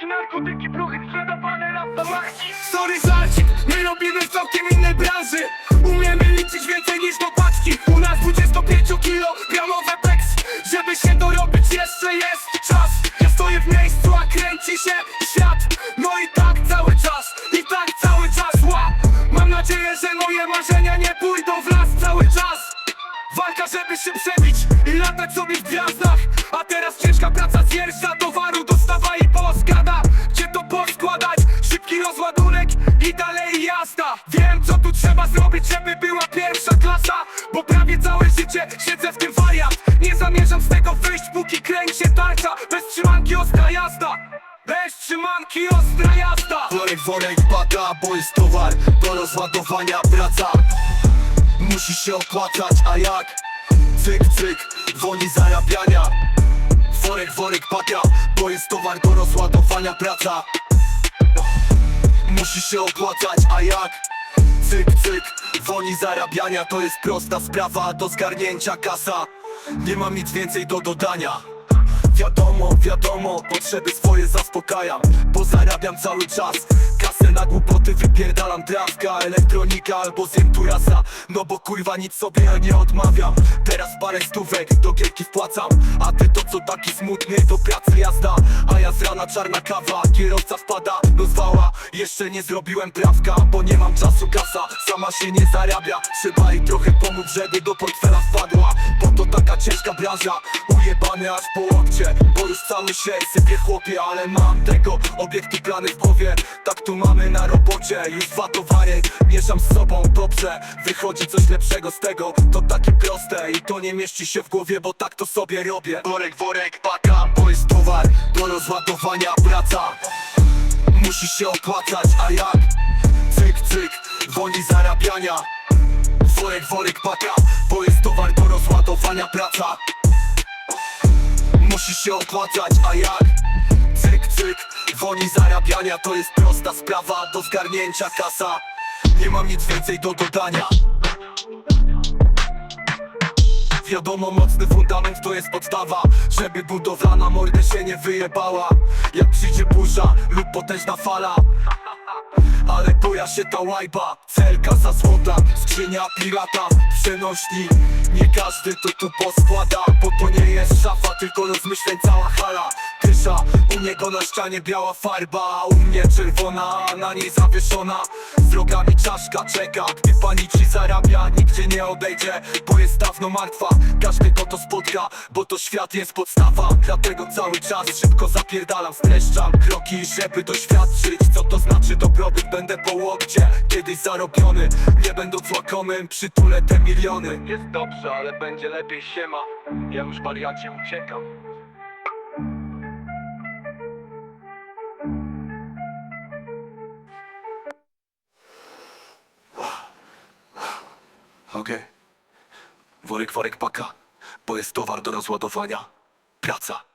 czy narkotyki, prochy sprzedawane na zamachci Sorry żarcik, my robimy całkiem innej branży Umiemy liczyć więcej niż do paczki U nas 25 kilo gramowe peks Żeby się dorobić jeszcze jest czas. Ja stoję w miejscu, a kręci się świat. No i tak cały czas, i tak cały czas. Ła Mam nadzieję, że moje marzenia nie pójdą w las cały czas. Walka, żeby się przebić i latać sobie w gwiazdach. A teraz ciężka praca zjeżdża towaru i dalej jazda. Wiem co tu trzeba zrobić, żeby była pierwsza klasa Bo prawie całe życie siedzę w tym wariat Nie zamierzam z tego wyjść, póki kręci się tarcza. Bez trzymanki ostra jazda. Bez trzymanki ostra jazda. Worek, worek, bata, bo jest towar Do rozładowania wraca Musi się opłacać, a jak? Cyk, cyk, woni zarabiania. Worek, worek, bata, bo jest towar do rozładowania praca Musi się opłacać, a jak? Cyk, cyk, woni zarabiania To jest prosta sprawa do zgarnięcia kasa. Nie mam nic więcej do dodania. Wiadomo, wiadomo, potrzeby swoje zaspokajam Bo zarabiam cały czas. Kasę na głupoty wypierdalam Trawka, elektronika albo zjem tu rasa No bo kurwa nic sobie nie odmawiam. Teraz parę stówek do gierki wpłacam. A ty to co taki smutny do pracy jazda? A ja z rana czarna kawa Kierowca wpada. Do zwała Jeszcze nie zrobiłem prawka Bo nie mam czasu kasa. Sama się nie zarabia. Trzeba jej trochę pomóc żeby do portfela wpadła. Bo to ciężka branża Ujebany aż po łokcie Bo już cały się sypie chłopie Ale mam tego obiekty plany w głowie. Tak tu mamy na robocie Już dwa towary mieszam z sobą dobrze. Wychodzi coś lepszego z tego To takie proste. I to nie mieści się w głowie Bo tak to sobie robię. Worek, worek, paka Bo jest towar do rozładowania wraca. Musi się opłacać, a jak? Cyk, cyk, woni zarabiania. Worek, worek, paka Bo jest towar do rozładowania praca. Musi się opłacać, a jak? Cyk, cyk, woni zarabiania. To jest prosta sprawa do zgarnięcia kasa. Nie mam nic więcej do dodania. Wiadomo, mocny fundament to jest podstawa Żeby budowlana mordę się nie wyjebała. Jak przyjdzie burza lub potężna fala ale boja się ta łajba. Celka za złota, skrzynia pirata. Przenośni, nie każdy to tu poskłada Bo to nie jest szafa, tylko rozmyśleń cała hala. Tysza, u niego na ścianie biała farba u mnie czerwona, na niej zawieszona. Z rogami czaszka czeka Gdy pani ci zarabia, nigdzie nie odejdzie Bo jest dawno martwa, każdy go to spotka Bo to świat jest podstawa. Dlatego cały czas szybko zapierdalam Streszczam kroki, żeby doświadczyć Co to znaczy dobrobyt, będę po łokcie Kiedyś zarobiony, nie będąc łakomym Przytulę te miliony. Jest dobrze, ale będzie lepiej siema. Ja już wariacie uciekam Okej. Worek, worek, paka. Bo jest towar do rozładowania. Praca